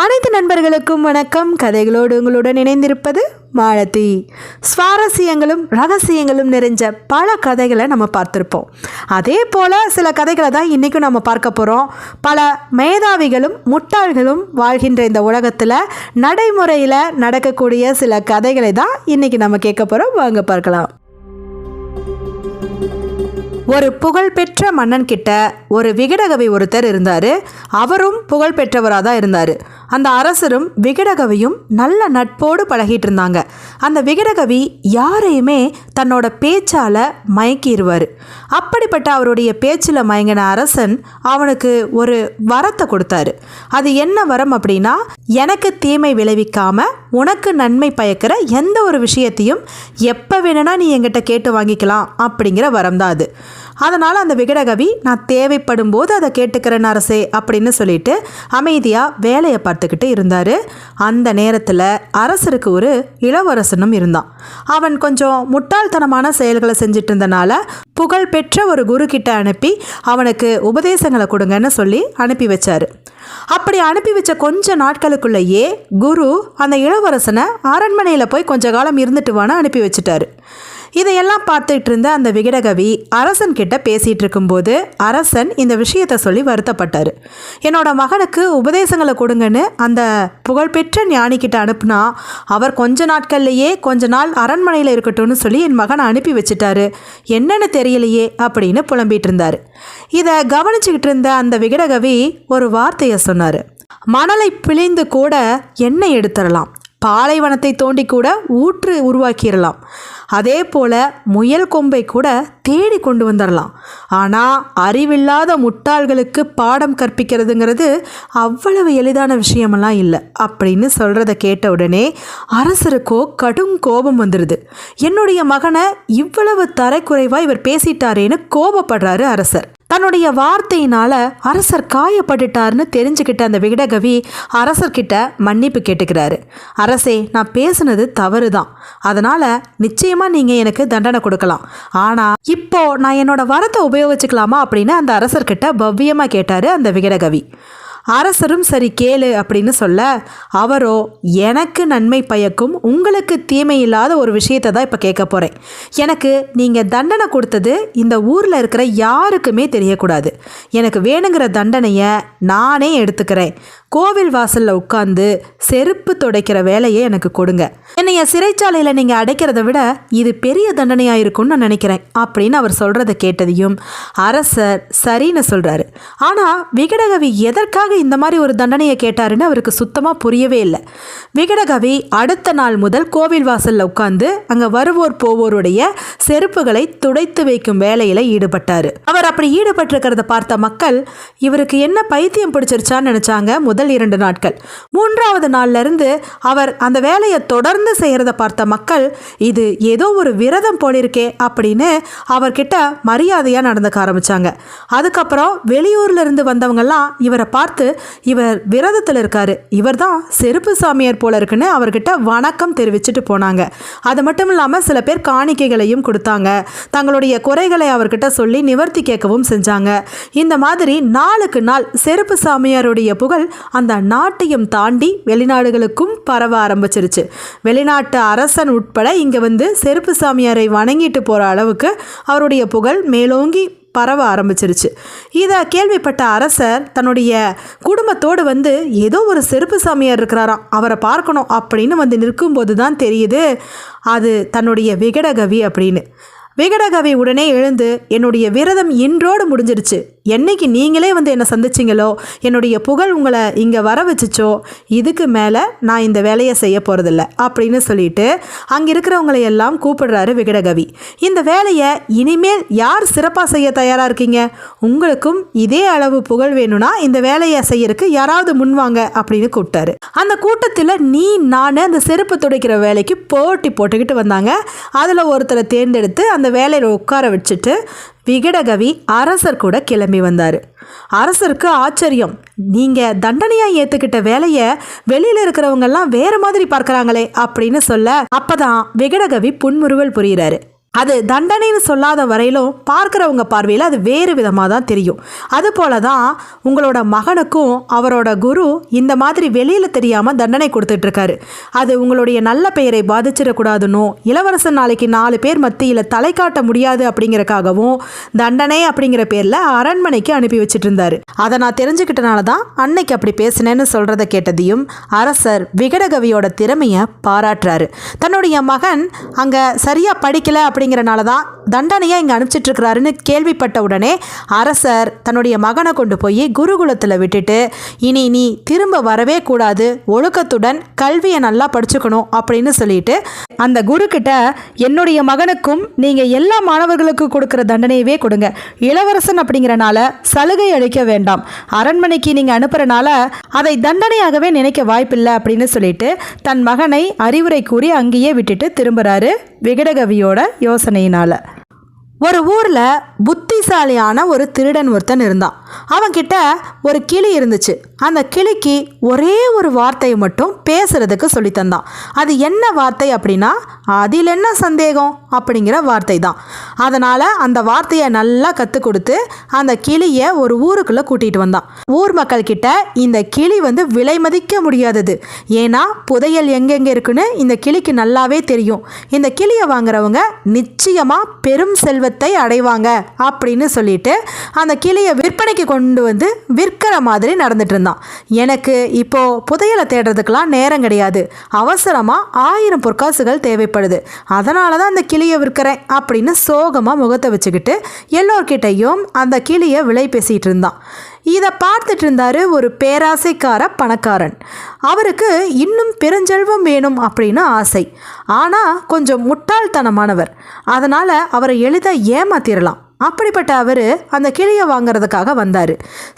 அனைத்து நண்பர்களுக்கும் வணக்கம். கதைகளோடு உங்களுடன் இணைந்திருப்பது மாலதி. சுவாரஸ்யங்களும் ரகசியங்களும் நிறைஞ்ச பல கதைகளை நம்ம பார்த்துருப்போம். அதே போல் சில கதைகளை தான் இன்றைக்கும் நம்ம பார்க்க போகிறோம் பல மேதாவிகளும் முட்டாள்களும் வாழ்கின்ற இந்த உலகத்தில் நடைமுறையில் நடக்கக்கூடிய சில கதைகளை தான் இன்றைக்கி நம்ம கேட்க போகிறோம் வாங்க பார்க்கலாம். ஒரு புகழ்பெற்ற மன்னன் கிட்ட ஒரு விகடகவி ஒருத்தர் இருந்தார். அவரும் புகழ் பெற்றவராக தான் இருந்தார். அந்த அரசரும் விகடகவியும் நல்ல நட்போடு பழகிட்டு இருந்தாங்க அந்த விகடகவி யாரையுமே தன்னோட பேச்சால் மயக்கிடுவார் அப்படிப்பட்ட அவருடைய பேச்சில் மயங்கின அரசன் அவனுக்கு ஒரு வரத்தை கொடுத்தாரு. அது என்ன வரம் அப்படின்னா எனக்கு தீமை விளைவிக்காம உனக்கு நன்மை பயக்கிற எந்த ஒரு விஷயத்தையும் எப்போ வேணும்னா நீ என்கிட்ட கேட்டு வாங்கிக்கலாம் அப்படிங்கிற வரம் தான் அது. அதனால் அந்த விகடகவி நான் தேவைப்படும் போது அதை கேட்டுக்கிறேன் அரசே அப்படின்னு சொல்லிட்டு அமைதியாக வேலையை பார்த்துக்கிட்டு இருந்தார். அந்த நேரத்தில் அரசருக்கு ஒரு இளவரசனும் இருந்தான். அவன் கொஞ்சம் முட்டாள்தனமான செயல்களை செஞ்சுட்டு இருந்தனால புகழ்பெற்ற ஒரு குரு கிட்ட அனுப்பி அவனுக்கு உபதேசங்களை கொடுங்கன்னு சொல்லி அனுப்பி வச்சாரு. அப்படி அனுப்பி வச்ச கொஞ்ச நாட்களுக்குள்ளேயே குரு அந்த இளவரசனை அரண்மனையில் போய் கொஞ்ச காலம் இருந்துட்டு வான அனுப்பி வச்சுட்டாரு. இதையெல்லாம் பார்த்துட்டு இருந்த அந்த விகடகவி அரசன் கிட்ட பேசிட்டு இருக்கும்போது அரசன் இந்த விஷயத்த சொல்லி வருத்தப்பட்டார். என்னோட மகனுக்கு உபதேசங்களை கொடுங்கன்னு அந்த புகழ்பெற்ற ஞானி கிட்ட அனுப்புனா அவர் கொஞ்ச நாட்கள்லேயே கொஞ்ச நாள் அரண்மனையில் இருக்கட்டும்னு சொல்லி என் மகனை அனுப்பி வச்சுட்டாரு. என்னன்னு தெரியலையே அப்படின்னு புலம்பிட்டு இருந்தார் இதை கவனிச்சுக்கிட்டு இருந்த அந்த விகடகவி ஒரு வார்த்தையை சொன்னார். மணலை பிழிந்து கூட எண்ணெய் எடுத்துடலாம். பாலைவனத்தை தோண்டி கூட ஊற்று உருவாக்கிடலாம் அதே போல் முயல் கொம்பை கூட தேடி கொண்டு வந்துடலாம் ஆனால் அறிவில்லாத முட்டாள்களுக்கு பாடம் கற்பிக்கிறதுங்கிறது அவ்வளவு எளிதான விஷயமெல்லாம் இல்லை. அப்படின்னு சொல்கிறத கேட்ட உடனே அரசருக்கோ கடும் கோபம் வந்துடுது என்னுடைய மகனை இவ்வளவு தரைக்குறைவாக இவர் பேசிட்டாரேன்னு கோபப்படுறாரு அரசர். தன்னுடைய வார்த்தையினால அரசர் காயப்பட்டுட்டார்னு தெரிஞ்சுக்கிட்ட அந்த விகடகவி அரசர்கிட்ட மன்னிப்பு கேட்டுக்கிறாரு. அரசே நான் பேசுனது தவறு தான் அதனால நிச்சயமா நீங்க எனக்கு தண்டனை கொடுக்கலாம். ஆனா இப்போ நான் என்னோட வரத்தை உபயோகிச்சுக்கலாமா? அப்படின்னு அந்த அரசர்கிட்ட பவ்யமா கேட்டாரு அந்த விகடகவி. அரசரும் சரி கேளு அப்படின்னு சொல்ல அவரோ எனக்கு நன்மை பயக்கும் உங்களுக்கு தீமை இல்லாத ஒரு விஷயத்தை தான் இப்போ கேட்க போகிறேன் எனக்கு நீங்கள் தண்டனை கொடுத்தது இந்த ஊரில் இருக்கிற யாருக்குமே தெரியக்கூடாது. எனக்கு வேணுங்கிற தண்டனையை நானே எடுத்துக்கிறேன். கோவில் வாசலில் உட்காந்து செருப்பு துடைக்கிற வேலையை எனக்கு கொடுங்க. என்னைய சிறைச்சாலையில் நீங்கள் அடைக்கிறத விட இது பெரிய தண்டனையாக இருக்கும்னு நான் நினைக்கிறேன் அப்படின்னு அவர் சொல்கிறத கேட்டதையும் அரசர் சரின்னு சொல்கிறாரு ஆனால் விகடகவி எதற்காக இந்த மாதிரி ஒரு தண்டனையை கேட்டாருன்னு அவருக்கு சுத்தமாக புரியவே இல்லை. விகடகவி அடுத்த நாள் முதல் கோவில் வாசலில் உட்காந்து அங்கே வருவோர் போவோருடைய செருப்புகளை துடைத்து வைக்கும் வேலையில் ஈடுபட்டார். அவர் அப்படி ஈடுபட்டிருக்கிறத பார்த்த மக்கள் இவருக்கு என்ன பைத்தியம் பிடிச்சிருச்சான்னு நினச்சாங்க முதல் இரண்டு நாட்கள். மூன்றாவது நாள்ல இருந்து அவர் அந்த வேலையை தொடர்ந்து செய்கிறத பார்த்த மக்கள் இது ஏதோ ஒரு விரதம் போலிருக்கே அப்படின்னு அவர்கிட்ட மரியாதையாக நடந்துக்க ஆரம்பிச்சாங்க. அதுக்கப்புறம் வெளியூர்லேருந்து வந்தவங்கெல்லாம் இவரை பார்த்து இவர் விரதத்தில் இருக்காரு. இவர் தான் செருப்பு சாமியார் போல இருக்குன்னு அவர்கிட்ட வணக்கம் தெரிவிச்சுட்டு போனாங்க. அது மட்டும் இல்லாமல் சில பேர் காணிக்கைகளையும் கொடுத்தாங்க. தங்களுடைய குறைகளை அவர்கிட்ட சொல்லி நிவர்த்தி கேட்கவும் செஞ்சாங்க. இந்த மாதிரி நாளுக்கு நாள் செருப்பு சாமியாருடைய புகழ் அந்த நாட்டையும் தாண்டி வெளிநாடுகளுக்கும் பரவ ஆரம்பிச்சிருச்சு. வெளிநாட்டு அரசன் உட்பட இங்கே வந்து செருப்பு சாமியாரை வணங்கிட்டு போகிற அளவுக்கு அவருடைய புகழ் மேலோங்கி பரவ ஆரம்பிச்சிருச்சு. இதை கேள்விப்பட்ட அரசர் தன்னுடைய குடும்பத்தோடு வந்து ஏதோ ஒரு செருப்பு சாமியார் இருக்கிறாராம் அவரை பார்க்கணும் அப்படின்னு வந்து நிற்கும்போது தான் தெரியுது அது தன்னுடைய விகடகவி அப்படின்னு. விகடகவி உடனே எழுந்து என்னுடைய விரதம் இன்றோடு முடிஞ்சிருச்சு. என்னைக்கு நீங்களே வந்து என்னை சந்திச்சிங்களோ என்னுடைய புகழ் உங்களை இங்கே வர வச்சுச்சோ இதுக்கு மேலே நான் இந்த வேலையை செய்ய போகிறதில்ல அப்படின்னு சொல்லிட்டு அங்கே இருக்கிறவங்களை எல்லாம் கூப்பிடுறாரு விகடகவி. இந்த வேலையை இனிமேல் யார் சிறப்பாக செய்ய தயாராக இருக்கீங்க? உங்களுக்கும் இதே அளவு புகழ் வேணும்னா இந்த வேலையை செய்யறதுக்கு யாராவது முன்வாங்க அப்படின்னு கூப்பிட்டாரு. அந்த கூட்டத்தில் நீ நான் அந்த செருப்பு துடைக்கிற வேலைக்கு போட்டி போட்டுக்கிட்டு வந்தாங்க. அதில் ஒருத்தரை தேர்ந்தெடுத்து அந்த அந்த வேலையில் உட்கார வச்சுட்டு விகடகவி அரசர் கூட கிளம்பி வந்தார். அரசருக்கு ஆச்சரியம். நீங்கள் தண்டனையாக ஏற்றுக்கிட்ட வேலையை வெளியில் இருக்கிறவங்கெல்லாம் வேற மாதிரி பார்க்குறாங்களே அப்படின்னு சொல்ல அப்பதான் விகடகவி புன்முறுவல் புரிகிறாரு அது தண்டனைன்னு சொல்லாத வரையிலும் பார்க்குறவங்க பார்வையில் அது வேறு விதமாக தான் தெரியும். அதுபோல தான் உங்களோட மகனுக்கும் அவரோட குரு இந்த மாதிரி வெளியில் தெரியாமல் தண்டனை கொடுத்துட்ருக்காரு அது உங்களுடைய நல்ல பெயரை பாதிச்சிடக்கூடாதுன்னு இளவரசன் நாளைக்கு நாலு பேர் மத்தியில் தலை காட்ட முடியாது அப்படிங்கிறக்காகவும் தண்டனை அப்படிங்கிற பேரில் அரண்மனைக்கு அனுப்பி வச்சுட்டு இருந்தாரு. அதை நான் தெரிஞ்சுக்கிட்டனால தான் அன்னைக்கு அப்படி பேசினேன்னு சொல்கிறத கேட்டதையும் அரசர் விகடகவியோட திறமையை பாராட்டுறாரு. தன்னுடைய மகன் அங்கே சரியாக படிக்கலை அப்படி அப்படிங்கிறனால தான் தண்டனையை இங்கே அனுப்பிச்சிட்ருக்கிறாருன்னு கேள்விப்பட்ட உடனே அரசர் தன்னுடைய மகனை கொண்டு போய் குருகுலத்தில் விட்டுட்டு இனி நீ திரும்ப வரவே கூடாது. ஒழுக்கத்துடன் கல்வியை நல்லா படிச்சுக்கணும். அப்படின்னு சொல்லிட்டு அந்த குரு கிட்ட என்னுடைய மகனுக்கும் நீங்கள் எல்லா மாணவர்களுக்கும் கொடுக்குற தண்டனையவே கொடுங்க. இளவரசன் அப்படிங்கிறனால சலுகை அளிக்க வேண்டாம். அரண்மனைக்கு நீங்கள் அனுப்புறனால அதை தண்டனையாகவே நினைக்க வாய்ப்பில்லை. அப்படின்னு சொல்லிட்டு தன் மகனை அறிவுரை கூறி அங்கேயே விட்டுட்டு திரும்புகிறாரு விகடகவியோட யோசனையினால். ஒரு ஊரில் புத்திசாலியான ஒரு திருடன் ஒருத்தன் இருந்தான். அவன்கிட்ட ஒரு கிளி இருந்துச்சு. அந்த கிளிக்கு ஒரே ஒரு வார்த்தையை மட்டும் பேசுறதுக்கு சொல்லித்தந்தான் அது என்ன வார்த்தை அப்படின்னா அதில் என்ன சந்தேகம்? அப்படிங்கிற வார்த்தை தான். அதனால் அந்த வார்த்தையை நல்லா கற்றுக் கொடுத்து அந்த கிளியை ஒரு ஊருக்குள்ளே கூட்டிகிட்டு வந்தான். ஊர் மக்கள்கிட்ட இந்த கிளி வந்து விலை மதிக்க முடியாதது. ஏன்னா புதையல் எங்கெங்கே இருக்குன்னு இந்த கிளிக்கு நல்லாவே தெரியும். இந்த கிளியை வாங்குறவங்க நிச்சயமாக பெரும் செல்வத்தை அடைவாங்க அப்படின்னு சொல்லிட்டு அந்த கிளியை விற்பனைக்கு கொண்டு வந்து விற்கிற மாதிரி நடந்துட்டு இருந்தான். எனக்கு இப்போ புதையலை தேடுறதுக்கெல்லாம் நேரம் கிடையாது. அவசரமாக ஆயிரம் பொற்காசுகள் தேவைப்படுது. அதனால தான் அந்த கிளியை விற்கிறேன் அப்படின்னு சோகமாக முகத்தை வச்சுக்கிட்டு எல்லோர்கிட்டையும் அந்த கிளியை விலை பேசிகிட்டு இருந்தான். இதை பார்த்துட்டு இருந்தாரு ஒரு பேராசைக்கார பணக்காரன். அவருக்கு இன்னும் பெருஞ்செல்வம் வேணும் அப்படின்னு ஆசை. ஆனால் கொஞ்சம் முட்டாள்தனமானவர். அதனால் அவரை எளிதாக ஏமாத்திரலாம். அப்படிப்பட்ட அவர் அந்த கிளியை வாங்குறதுக்காக வந்தார்.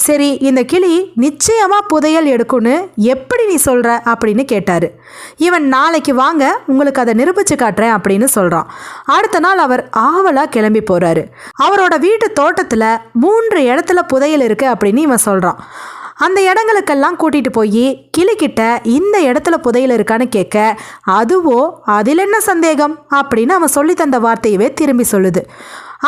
சரி இந்த கிளி நிச்சயமாக புதையல் எடுக்கும்னு எப்படி நீ சொல்கிற அப்படின்னு கேட்டார். இவன் நாளைக்கு வாங்க உங்களுக்கு அதை நிரூபித்து காட்டுறேன் அப்படின்னு சொல்கிறான் அடுத்த நாள் அவர் ஆவலாக கிளம்பி போகிறாரு அவரோட வீட்டு தோட்டத்தில் மூன்று இடத்துல புதையல் இருக்குது அப்படின்னு இவன் சொல்கிறான் அந்த இடங்களுக்கெல்லாம் கூட்டிகிட்டு போய் கிளிக்கிட்ட இந்த இடத்துல புதையல் இருக்கான்னு கேட்க அதுவோ அதில் என்ன சந்தேகம்? அப்படின்னு அவன் சொல்லி தந்த வார்த்தையவே திரும்பி சொல்லுது.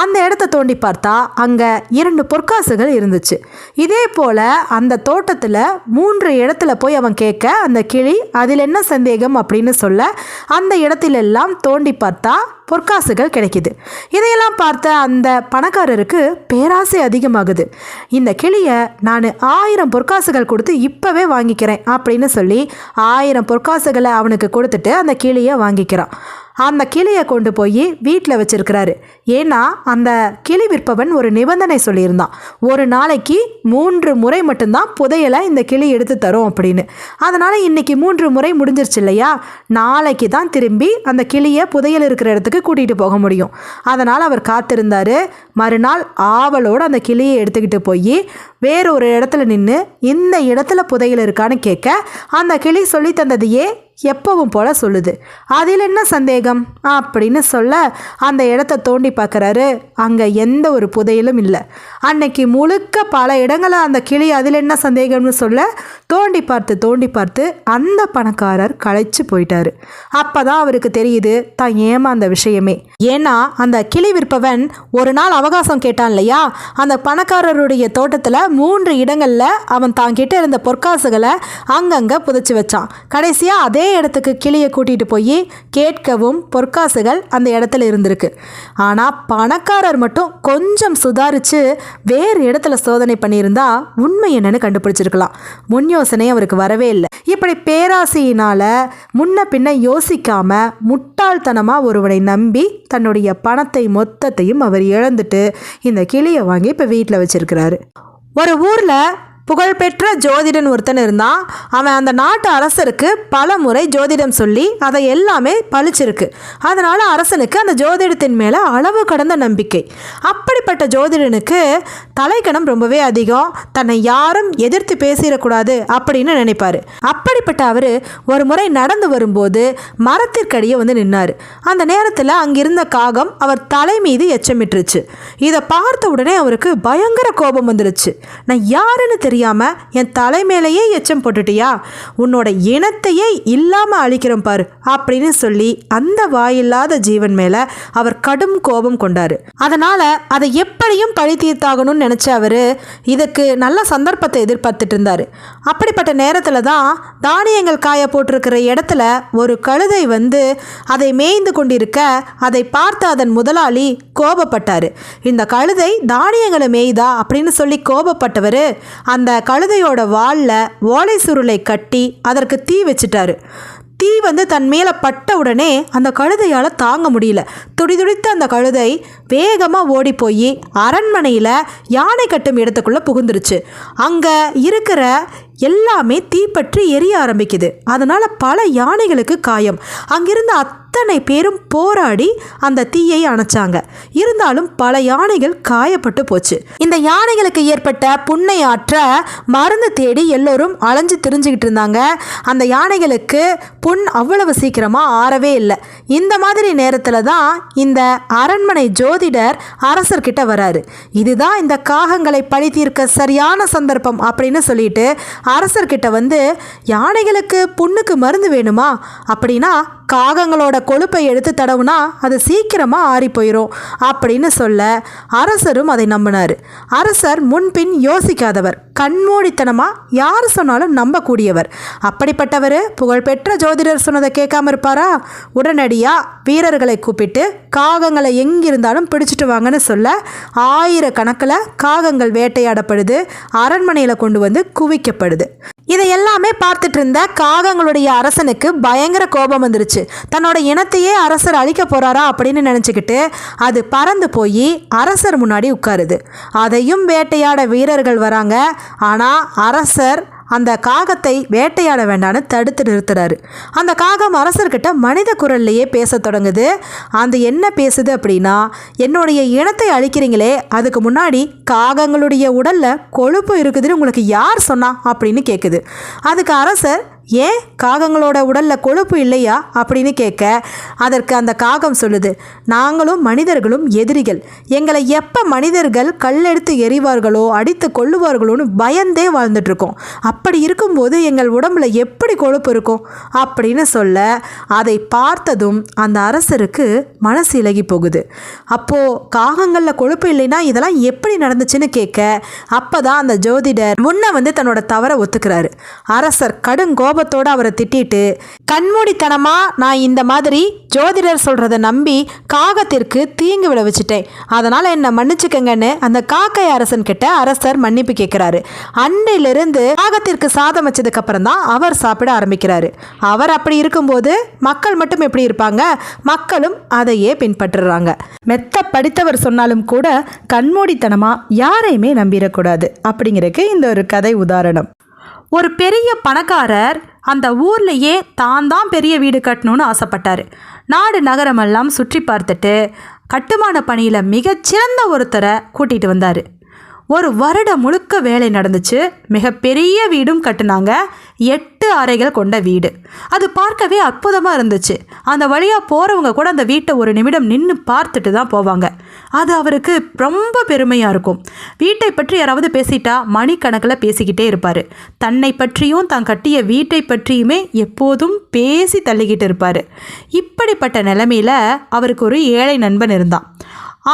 அந்த இடத்த தோண்டி பார்த்தா அங்கே இரண்டு பொற்காசுகள் இருந்துச்சு. இதே போல் அந்த தோட்டத்தில் மூன்று இடத்துல போய் அவன் கேட்க அந்த கிளி அதில் என்ன சந்தேகம்? அப்படின்னு சொல்ல அந்த இடத்திலெல்லாம் தோண்டி பார்த்தா பொற்காசுகள் கிடைக்குது. இதையெல்லாம் பார்த்த அந்த பணக்காரருக்கு பேராசை அதிகமாகுது. இந்த கிளியை நான் ஆயிரம் பொற்காசுகள் கொடுத்து இப்போவே வாங்கிக்கிறேன் அப்படின்னு சொல்லி ஆயிரம் பொற்காசுகளை அவனுக்கு கொடுத்துட்டு அந்த கிளியை வாங்கிக்கிறான். அந்த கிளியை கொண்டு போய் வீட்டில் வச்சிருக்கிறாரு. ஏன்னா அந்த கிளி விற்பவன் ஒரு நிபந்தனை சொல்லியிருந்தான். ஒரு நாளைக்கு மூன்று முறை மட்டும்தான் புதையலை இந்த கிளி எடுத்து தரும் அப்படின்னு. அதனால் இன்னைக்கு மூன்று முறை முடிஞ்சிருச்சு இல்லையா? நாளைக்கு தான் திரும்பி அந்த கிளியை புதையல் இருக்கிற இடத்துக்கு கூட்டிகிட்டு போக முடியும். அதனால் அவர் காத்திருந்தார். மறுநாள் ஆவலோடு அந்த கிளியை எடுத்துக்கிட்டு போய் வேற ஒரு இடத்துல நின்று இந்த இடத்துல புதையல் இருக்கான்னு கேட்க அந்த கிளி சொல்லி தந்ததையே எப்பவும் போல சொல்லுது. அதில் என்ன சந்தேகம்? அப்படின்னு சொல்ல அந்த இடத்த தோண்டி பார்க்குறாரு. அங்கே எந்த ஒரு புதையலும் இல்லை. அன்னைக்கு முழுக்க பல இடங்களை அந்த கிளி அதில் என்ன சந்தேகம்னு சொல்ல தோண்டி பார்த்து தோண்டி பார்த்து அந்த பணக்காரர் களைச்சு போயிட்டாரு. அப்போ தான் அவருக்கு தெரியுது தான் ஏமாந்த விஷயமே. ஏன்னா அந்த கிளி விற்பவன் ஒரு நாள் அவகாசம் கேட்டான் இல்லையா? அந்த பணக்காரருடைய தோட்டத்தில் மூன்று இடங்களில் அவன் தாங்கிட்டு இருந்த பொற்காசுகளை அங்கங்கே புதைச்சி வச்சான். கடைசியாக அதே இடத்துக்கு கிளியை கூட்டிகிட்டு போய் கேட்கவும் பொற்காசுகள் அந்த இடத்துல இருந்திருக்கு. ஆனால் பணக்காரர் மட்டும் கொஞ்சம் சுதாரித்து வேறு இடத்துல சோதனை பண்ணியிருந்தா உண்மை என்னன்னு கண்டுபிடிச்சிருக்கலாம். முன் யோசனை அவருக்கு வரவே இல்லை. இப்படி பேராசையினால் முன்ன பின்ன யோசிக்காம முட்டாள்தனமாக ஒருவனை நம்பி தன்னுடைய பணத்தை மொத்தத்தையும் அவர் இழந்துட்டு இந்த கிளியை வாங்கி இப்போ வீட்டில் வச்சுருக்கிறாரு. ஒரு ஊரில் புகழ்பெற்ற ஜோதிடன் ஒருத்தன் இருந்தான். அவன் அந்த நாட்டு அரசருக்கு பல முறை ஜோதிடம் சொல்லி அதை எல்லாமே பழிச்சிருக்கு. அதனால் அரசனுக்கு அந்த ஜோதிடத்தின் மேலே அளவு கடந்த நம்பிக்கை. அப்படிப்பட்ட ஜோதிடனுக்கு தலைக்கணம் ரொம்பவே அதிகம். தன்னை யாரும் எதிர்த்து பேசிடக்கூடாது அப்படின்னு நினைப்பார். அப்படிப்பட்ட அவர் ஒரு முறை நடந்து வரும்போது மரத்திற்கடியே வந்து நின்னார். அந்த நேரத்தில் அங்கிருந்த காகம் அவர் தலை மீது எச்சமிட்டுருச்சு. இதை பார்த்த உடனே அவருக்கு பயங்கர கோபம் வந்துருச்சு. நான் யாருன்னு தெரியும் தெரியாம என் தலைமையிலேயே எச்சம் போட்டுட்டியா? உன்னோட இனத்தையே இல்லாம அழிக்கிறோம் பாரு அப்படின்னு சொல்லி அந்த வாயில்லாத ஜீவன் மேல அவர் கடும் கோபம் கொண்டாரு. அதனால அதை எப்படியும் பழி தீர்த்தாகணும்னு நினைச்ச அவரு இதுக்கு நல்ல சந்தர்ப்பத்தை எதிர்பார்த்துட்டு இருந்தாரு. அப்படிப்பட்ட நேரத்துல தான் தானியங்கள் காய போட்டிருக்கிற இடத்துல ஒரு கழுதை வந்து அதை மேய்ந்து கொண்டிருக்க அதை பார்த்த அதன் முதலாளி கோபப்பட்டாரு. இந்த கழுதை தானியங்களை மேய்தா? அப்படின்னு சொல்லி கோபப்பட்டவர் அந்த அந்த கழுதையோட வாலில் ஓலை சுருளை கட்டி அதற்கு தீ வச்சிட்டாரு. தீ வந்து தன் மேலே பட்ட உடனே அந்த கழுதையால் தாங்க முடியல. துடிதுடித்த அந்த கழுதை வேகமாக ஓடி போய் அரண்மனையில் யானை கட்டும் இடத்துக்குள்ளே புகுந்துருச்சு. அங்கே இருக்கிற எல்லாமே தீப்பற்றி எரிய ஆரம்பிக்குது. அதனால் பல யானைகளுக்கு காயம். அங்கிருந்த அத்தனை பேரும் போராடி அந்த தீயை அணைச்சாங்க. இருந்தாலும் பல யானைகள் காயப்பட்டு போச்சு. இந்த யானைகளுக்கு ஏற்பட்ட புண்ணை ஆற்ற மருந்து தேடி எல்லோரும் அலைஞ்சு திரிஞ்சுக்கிட்டு இருந்தாங்க. அந்த யானைகளுக்கு புண் அவ்வளவு சீக்கிரமாக ஆறவே இல்லை. இந்த மாதிரி நேரத்தில் தான் இந்த அரண்மனை ஜோதிடர் அரசர்கிட்ட வராரு. இதுதான் இந்த காகங்களை பழி தீர்க்க சரியான சந்தர்ப்பம் அப்படின்னு சொல்லிட்டு அரசர்கிட்ட வந்து யானைகளுக்கு புண்ணுக்கு மருந்து வேணுமா? அப்படின்னா காகங்களோட கொழுப்பை எடுத்து தடவுனா அது சீக்கிரமாக ஆறி போயிடும் அப்படின்னு சொல்ல அரசரும் அதை நம்பினார். அரசர் முன்பின் யோசிக்காதவர் கண்மூடித்தனமாக யார் சொன்னாலும் நம்பக்கூடியவர். அப்படிப்பட்டவர் புகழ்பெற்ற ஜோதிடர் சொன்னதை கேட்காம இருப்பாரா? உடனடியாக வீரர்களை கூப்பிட்டு காகங்களை எங்கிருந்தாலும் பிடிச்சிட்டு வாங்கன்னு சொல்ல ஆயிரக்கணக்கில் காகங்கள் வேட்டையாடப்படுது அரண்மனையில் கொண்டு வந்து குவிக்கப்படுது. இதை எல்லாமே பார்த்துட்டு இருந்த காகங்களுடைய அரசனுக்கு பயங்கர கோபம் வந்துருச்சு. தன்னோட இனத்தையே அரசர் அழிக்க போறாரா அப்படின்னு நினச்சிக்கிட்டு அது பறந்து போய் அரசர் முன்னாடி உட்காருது. அதையும் வேட்டையாட வீரர்கள் வராங்க. ஆனால் அரசர் அந்த காகத்தை வேட்டையாட வேண்டான்னு தடுத்து நிறுத்துறாரு. அந்த காகம் அரசர்கிட்ட மனித குரல்லையே பேச தொடங்குது. அந்த என்ன பேசுது அப்படின்னா என்னுடைய இனத்தை அழிக்கிறீங்களே அதுக்கு முன்னாடி காகங்களுடைய உடல்ல கொழுப்பு இருக்குதுன்னு உங்களுக்கு யார் சொன்னா அப்படின்னு கேட்குது அதுக்கு அரசர் ஏன் காகங்களோட உடலில் கொழுப்பு இல்லையா அப்படின்னு கேட்க அதற்கு அந்த காகம் சொல்லுது நாங்களும் மனிதர்களும் எதிரிகள். எங்களை எப்போ மனிதர்கள் கல்லெடுத்து எறிவார்களோ அடித்து கொள்ளுவார்களோன்னு பயந்தே வாழ்ந்துட்டுருக்கோம். அப்படி இருக்கும்போது எங்கள் உடம்புல எப்படி கொழுப்பு இருக்கும்? அப்படின்னு சொல்ல அதை பார்த்ததும் அந்த அரசருக்கு மனசு இலகி போகுது. அப்போது காகங்களில் கொழுப்பு இல்லைன்னா இதெல்லாம் எப்படி நடந்துச்சுன்னு கேட்க அப்போ தான் அந்த ஜோதிடர் முன்ன வந்து தன்னோட தவறை ஒத்துக்கிறாரு. அரசர் கடும் கோபத்தோடு அவரை திட்டிட்டு கண்மூடித்தனமாக நான் இந்த மாதிரி ஜோதிடர் சொல்கிறத நம்பி காகத்திற்கு தீங்கு விளைவிச்சிட்டேன். அதனால் என்னை மன்னிச்சுக்கங்கன்னு அந்த காக்கை அரசன் கிட்ட அரசர் மன்னிப்பு கேட்குறாரு. அன்னையிலிருந்து காகத்திற்கு சாதம் வச்சதுக்கப்புறம் தான் அவர் சாப்பிட ஆரம்பிக்கிறாரு. அவர் அப்படி இருக்கும்போது மக்கள் மட்டும் எப்படி இருப்பாங்க? மக்களும் அதையே பின்பற்றுறாங்க. மெத்த படித்தவர் சொன்னாலும் கூட கண்மூடித்தனமாக யாரையுமே நம்பிடக்கூடாது. அப்படிங்கிறதுக்கு இந்த ஒரு கதை உதாரணம். ஒரு பெரிய பணக்காரர் அந்த ஊர்லேயே தான் தான் பெரிய வீடு கட்டணும்னு ஆசைப்பட்டார். நாடு நகரமெல்லாம் சுற்றி பார்த்துட்டு கட்டுமான பணியில் மிகச்சிறந்த ஒருத்தரை கூட்டிகிட்டு வந்தார். ஒரு வருடம் முழுக்க வேலை நடந்துச்சு. மிகப்பெரிய வீடும் கட்டினாங்க. எட்டு அறைகள் கொண்ட வீடு. அது பார்க்கவே அற்புதமாக இருந்துச்சு. அந்த வழியாக போகிறவங்க கூட அந்த வீட்டை ஒரு நிமிடம் நின்று பார்த்துட்டு தான் போவாங்க. அது அவருக்கு ரொம்ப பெருமையாக இருக்கும். வீட்டை பற்றி யாராவது பேசிட்டா மணிக்கணக்கில் பேசிக்கிட்டே இருப்பார். தன்னை பற்றியும் தான் கட்டிய வீட்டை பற்றியுமே எப்போதும் பேசி தள்ளிக்கிட்டு இருப்பார். இப்படிப்பட்ட நிலைமையில் அவருக்கு ஒரு ஏழை நண்பன் இருந்தான்.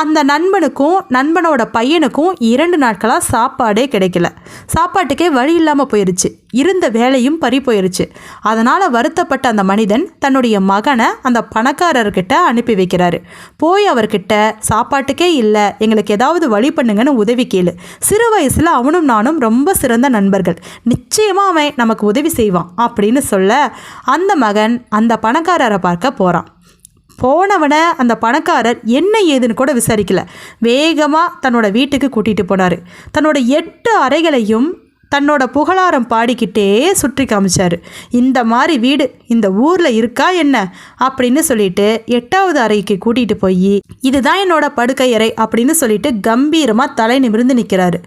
அந்த நண்பனுக்கும் நண்பனோட பையனுக்கும் இரண்டு நாட்களாக சாப்பாடே கிடைக்கல. சாப்பாட்டுக்கே வழி இல்லாமல் போயிருச்சு. இருந்த வேலையும் பறி போயிருச்சு. அதனால் வருத்தப்பட்ட அந்த மனிதன் தன்னுடைய மகனை அந்த பணக்காரர்கிட்ட அனுப்பி வைக்கிறாரு. போய் அவர்கிட்ட சாப்பாட்டுக்கே இல்லை. எங்களுக்கு ஏதாவது வழி பண்ணுங்கன்னு உதவி கேளு. சிறு வயசில் அவனும் நானும் ரொம்ப சிறந்த நண்பர்கள். நிச்சயமாக அவன் நமக்கு உதவி செய்வான். அப்படின்னு சொல்ல அந்த மகன் அந்த பணக்காரரை பார்க்க போகிறான் போனவனை அந்த பணக்காரர் என்ன ஏதுன்னு கூட விசாரிக்கல. வேகமாக தன்னோட வீட்டுக்கு கூட்டிகிட்டு போனார். தன்னோட எட்டு அறைகளையும் தன்னோட புகழாரம் பாடிக்கிட்டே சுற்றி காமிச்சார். இந்த மாதிரி வீடு இந்த ஊரில் இருக்கா என்ன? அப்படின்னு சொல்லிட்டு எட்டாவது அறைக்கு கூட்டிகிட்டு போய் இதுதான் என்னோட படுக்கை அறை அப்படின்னு சொல்லிட்டு கம்பீரமாக தலை நிமிர்ந்து நிற்கிறாரு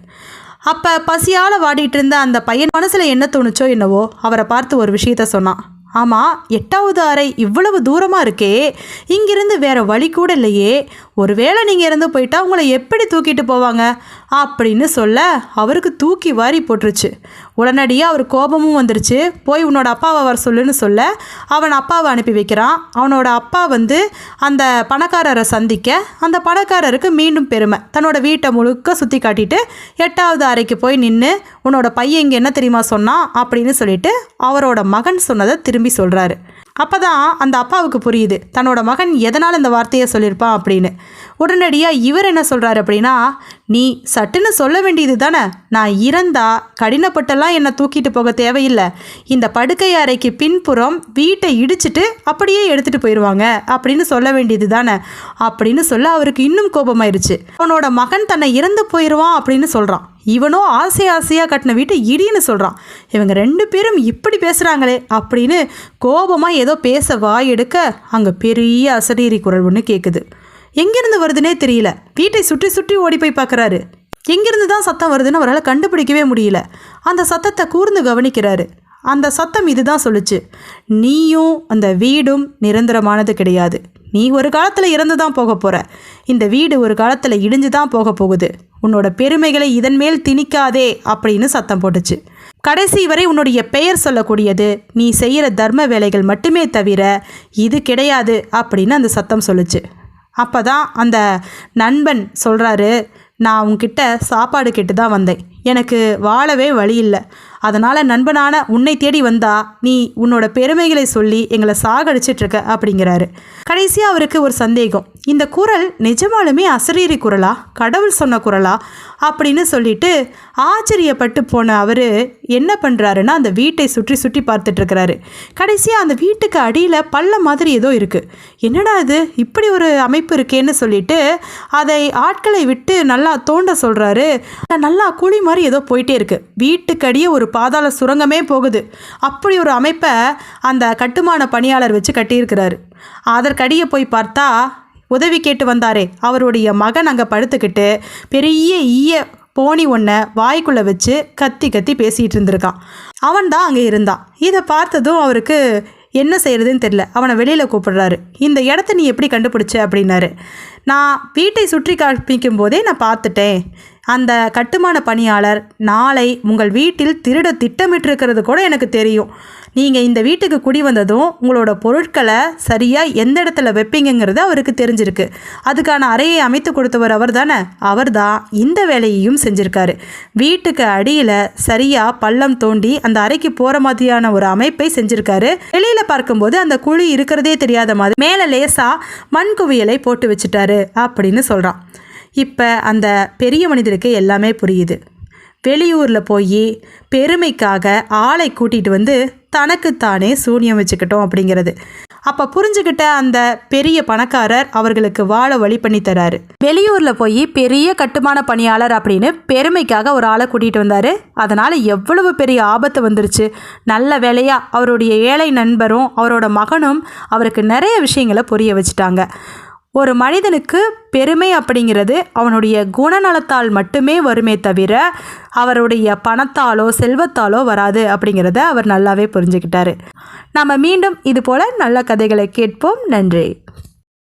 அப்போ பசியால் வாடிட்டு இருந்த அந்த பையன் மனசில் என்ன தோணுச்சோ என்னவோ அவரை பார்த்து ஒரு விஷயத்த சொன்னான். ஆமாம் எட்டாவது அறை இவ்வளவு தூரமாக இருக்கே இங்கிருந்து வேறு வழி கூட இல்லையே. ஒருவேளை நீங்கள் இருந்து போயிட்டா உங்களை எப்படி தூக்கிட்டு போவாங்க? அப்படின்னு சொல்ல அவருக்கு தூக்கி வாரி போட்டுருச்சு. உடனடியாக அவர் கோபமும் வந்துருச்சு. போய் உன்னோட அப்பாவை வர சொல்லுன்னு சொல்ல அவன் அப்பாவை அனுப்பி வைக்கிறான். அவனோட அப்பா வந்து அந்த பணக்காரரை சந்திக்க அந்த பணக்காரருக்கு மீண்டும் பெருமை. தன்னோட வீட்டை முழுக்க சுற்றி காட்டிட்டு எட்டாவது அறைக்கு போய் நின்று உன்னோட பையன் இங்கே என்ன தெரியுமா சொன்னான் அப்படின்னு சொல்லிட்டு அவரோட மகன் சொன்னதை திரும்பி சொல்கிறாரு அப்போ தான் அந்த அப்பாவுக்கு புரியுது. தன்னோட மகன் எதனால் இந்த வார்த்தையை சொல்லியிருப்பான் அப்படின்னு. உடனடியாக இவர் என்ன சொல்கிறாரு அப்படின்னா நீ சட்டுன்னு சொல்ல வேண்டியது தானே? நான் இறந்தா கடினப்பட்டெல்லாம் என்னை தூக்கிட்டு போக தேவையில்லை. இந்த படுக்கை அறைக்கு பின்புறம் வீட்டை இடிச்சிட்டு அப்படியே எடுத்துகிட்டு போயிடுவாங்க அப்படின்னு சொல்ல வேண்டியது தானே? அப்படின்னு சொல்ல அவருக்கு இன்னும் கோபமாயிருச்சு. அவனோட மகன் தன்னை இறந்து போயிடுவான் அப்படின்னு சொல்கிறான் இவனோ ஆசை ஆசையாக கட்டின வீட்டை இடின்னு சொல்கிறான் இவங்க ரெண்டு பேரும் இப்படி பேசுகிறாங்களே அப்படின்னு கோபமாக ஏதோ பேச வாய் எடுக்க அங்கே பெரிய அசரீரி குரல் ஒன்று கேட்குது எங்கேருந்து வருதுன்னே தெரியல. வீட்டை சுற்றி சுற்றி ஓடி போய் பார்க்குறாரு எங்கேருந்து தான் சத்தம் வருதுன்னு அவரால் கண்டுபிடிக்கவே முடியல. அந்த சத்தத்தை கூர்ந்து கவனிக்கிறாரு. அந்த சத்தம் இதுதான் சொல்லுச்சு. நீயும் அந்த வீடும் நிரந்தரமானது கிடையாது. நீ ஒரு காலத்தில் இறந்து தான் போக போகிற இந்த வீடு ஒரு காலத்தில் இடிஞ்சு தான் போக போகுது. உன்னோட பெருமைகளை இதன் மேல் திணிக்காதே அப்படின்னு சத்தம் போட்டுச்சு. கடைசி வரை உன்னுடைய பெயர் சொல்லக்கூடியது நீ செய்கிற தர்ம வேலைகள் மட்டுமே தவிர இது கிடையாது அப்படின்னு அந்த சத்தம் சொல்லுச்சு. அப்போ தான் அந்த நண்பன் சொல்கிறாரு நான் உன்கிட்ட சாப்பாடு கேட்டு தான் வந்தேன். எனக்கு வாழவே வழி இல்லை. அதனால் நண்பனான உன்னை தேடி வந்தா நீ உன்னோட பெருமைகளை சொல்லி எங்களை சாகடிச்சிட்ருக்க அப்படிங்கிறாரு. கடைசியாக அவருக்கு ஒரு சந்தேகம். இந்த குரல் நிஜமாலுமே அசரீரி குரலா? கடவுள் சொன்ன குரலா? அப்படின்னு சொல்லிட்டு ஆச்சரியப்பட்டு போன அவர் என்ன பண்ணுறாருன்னா அந்த வீட்டை சுற்றி சுற்றி பார்த்துட்ருக்கிறாரு கடைசியாக அந்த வீட்டுக்கு அடியில் பள்ளம் மாதிரி ஏதோ இருக்குது என்னடா இது? இப்படி ஒரு அமைப்பு இருக்கேன்னு சொல்லிட்டு அதை ஆட்களை விட்டு நல்லா தோண்ட சொல்கிறாரு நல்லா குழி மாதிரி ஏதோ போயிட்டே இருக்குது வீட்டுக்கடியே ஒரு பாதாள சுரங்கமே போகுது. அப்படி ஒரு அமைப்பை அந்த கட்டுமான பணியாளர் வச்சு கட்டியிருக்கிறாரு. அதற்கடியே போய் பார்த்தா உதவி கேட்டு வந்தாரே. அவருடைய மகன் அங்கே படுத்துக்கிட்டு பெரிய ஈய போனி ஒன்றை வாய்க்குள்ளே வச்சு கத்தி கத்தி பேசிகிட்டு இருந்திருக்கான். அவன் தான் அங்கே இருந்தான். இதை பார்த்ததும் அவருக்கு என்ன செய்கிறதுன்னு தெரில அவனை வெளியில் கூப்பிடுறாரு. இந்த இடத்த நீ எப்படி கண்டுபிடிச்ச? அப்படின்னாரு. நான் வீட்டை சுற்றி காண்பிக்கும் போதே நான் பார்த்துட்டேன். அந்த கட்டுமான பணியாளர் நாளை உங்கள் வீட்டில் திருட திட்டமிட்டிருக்கிறது கூட எனக்கு தெரியும். நீங்கள் இந்த வீட்டுக்கு குடி வந்ததும் உங்களோட பொருட்களை சரியாக எந்த இடத்துல வைப்பீங்கிறது அவருக்கு தெரிஞ்சிருக்கு. அதுக்கான அறையை அமைத்து கொடுத்தவர் அவர் தானே? அவர் தான் இந்த வேலையையும் செஞ்சுருக்காரு. வீட்டுக்கு அடியில் சரியாக பள்ளம் தோண்டி அந்த அறைக்கு போகிற மாதிரியான ஒரு அமைப்பை செஞ்சுருக்காரு. வெளியில் பார்க்கும்போது அந்த குழி இருக்கிறதே தெரியாத மாதிரி மேலே லேசாக மண் குவியலை போட்டு வச்சுட்டாரு. அப்படின்னு சொல்கிறான் இப்போ அந்த பெரிய மனிதருக்கு எல்லாமே புரியுது. வெளியூரில் போய் பெருமைக்காக ஆளை கூட்டிகிட்டு வந்து தனக்குத்தானே சூனியம் வச்சுக்கிட்டோம் அப்படிங்கிறது. அப்போ புரிஞ்சுக்கிட்ட அந்த பெரிய பணக்காரர் அவர்களுக்கு வாழ வழி பண்ணி தராரு. வெளியூரில் போய் பெரிய கட்டுமான பணியாளர் அப்படின்னு பெருமைக்காக ஒரு ஆளை கூட்டிகிட்டு வந்தார். அதனால் எவ்வளவு பெரிய ஆபத்து வந்துருச்சு. நல்ல வேலையாக அவருடைய ஏழை நண்பரும் அவரோட மகனும் அவருக்கு நிறைய விஷயங்களை புரிய வச்சுட்டாங்க. ஒரு மனிதனுக்கு பெருமை அப்படிங்கிறது அவனுடைய குணநலத்தால் மட்டுமே வருமே தவிர அவருடைய பணத்தாலோ செல்வத்தாலோ வராது அப்படிங்கிறத அவர் நல்லாவே புரிஞ்சுக்கிட்டாரு. நம்ம மீண்டும் இதுபோல் நல்ல கதைகளை கேட்போம். நன்றி.